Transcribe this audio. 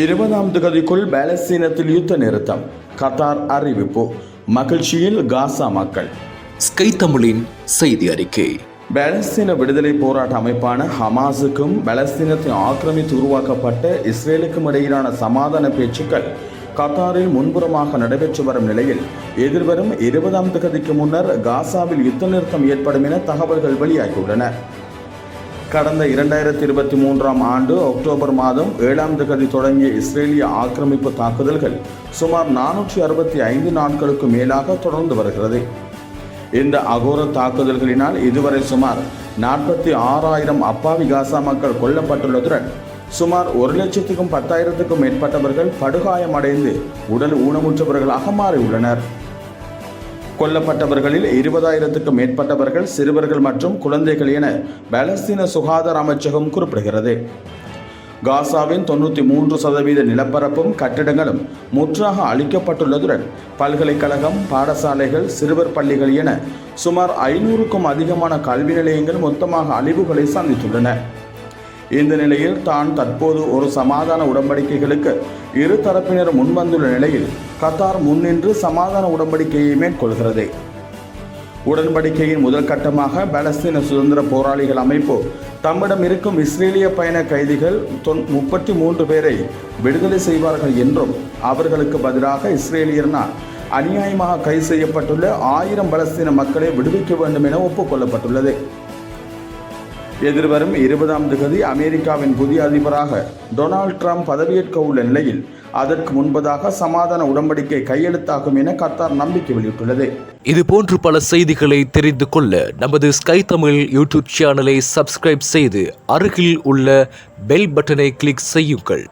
இருபதாம் திகதிக்குள் பாலஸ்தீனத்தில் யுத்த நிறுத்தம். கத்தார் அறிவிப்பு. மகிழ்ச்சியில் காசா மக்கள். ஸ்கை தமிழின் செய்தி அறிக்கை. பாலஸ்தீன விடுதலை போராட்ட அமைப்பான ஹமாஸுக்கும் பாலஸ்தீனத்தை ஆக்கிரமித்து உருவாக்கப்பட்ட இஸ்ரேலுக்கும் இடையிலான சமாதான பேச்சுக்கள் கத்தாரில் முன்புறமாக நடைபெற்று வரும் நிலையில் எதிர்வரும் இருபதாம் திகதிக்கு முன்னர் காசாவில் யுத்த நிறுத்தம் ஏற்படும் என தகவல்கள் வெளியாகியுள்ளன. கடந்த இரண்டாயிரத்தி இருபத்தி மூன்றாம் ஆண்டு அக்டோபர் மாதம் ஏழாம் தேதி தொடங்கிய இஸ்ரேலிய ஆக்கிரமிப்பு தாக்குதல்கள் சுமார் நானூற்றி அறுபத்தி ஐந்து நாட்களுக்கு மேலாக தொடர்ந்து வருகிறது. இந்த அகோர தாக்குதல்களினால் இதுவரை சுமார் நாற்பத்தி ஆறாயிரம் அப்பாவி காசா மக்கள் கொல்லப்பட்டுள்ளதுடன் சுமார் ஒரு லட்சத்துக்கும் பத்தாயிரத்துக்கும் மேற்பட்டவர்கள் படுகாயமடைந்து உடல் ஊனமுற்றவர்களாக மாறியுள்ளனர். கொல்லப்பட்டவர்களில் இருபதாயிரத்துக்கும் மேற்பட்டவர்கள் சிறுவர்கள் மற்றும் குழந்தைகள் என பாலஸ்தீன சுகாதார அமைச்சகம் குறிப்பிடுகிறது. காசாவின் தொண்ணூற்றி மூன்று சதவீத நிலப்பரப்பும் கட்டிடங்களும் முற்றாக அழிக்கப்பட்டுள்ளதுடன் பல்கலைக்கழகம் பாடசாலைகள் சிறுவர் பள்ளிகள் என சுமார் ஐநூறுக்கும் அதிகமான கல்வி நிலையங்கள் மொத்தமாக அழிவுகளை சந்தித்துள்ளன. இந்த நிலையில் தான் தற்போது ஒரு சமாதான உடன்படிக்கைகளுக்கு இரு தரப்பினர் முன்வந்துள்ள நிலையில் கத்தார் முன்னின்று சமாதான உடன்படிக்கையை மேற்கொள்கிறது. உடன்படிக்கையின் முதல் கட்டமாக பாலஸ்தீன சுதந்திர போராளிகள் அமைப்பு தம்மிடம் இருக்கும் இஸ்ரேலிய பயண கைதிகள் முப்பத்தி மூன்று பேரை விடுதலை செய்வார்கள் என்றும் அவர்களுக்கு பதிலாக இஸ்ரேலியர்னால் அநியாயமாக கைது செய்யப்பட்டுள்ள ஆயிரம் பலஸ்தீன மக்களை விடுவிக்க வேண்டும் என ஒப்புக்கொள்ளப்பட்டுள்ளது எதிர்வரும் இருபதாம் தேதி அமெரிக்காவின் புதிய அதிபராக டொனால்ட் ட்ரம்ப் பதவியேற்க உள்ள நிலையில் அதற்கு முன்பதாக சமாதான உடன்படிக்கை கையெழுத்தாகும் என கத்தார் நம்பிக்கை வெளியிட்டுள்ளது. இது போன்று பல செய்திகளை தெரிந்து கொள்ள நமது ஸ்கை தமிழ் யூடியூப் சேனலை சப்ஸ்கிரைப் செய்து அருகில் உள்ள பெல் பட்டனை கிளிக் செய்யுங்கள்.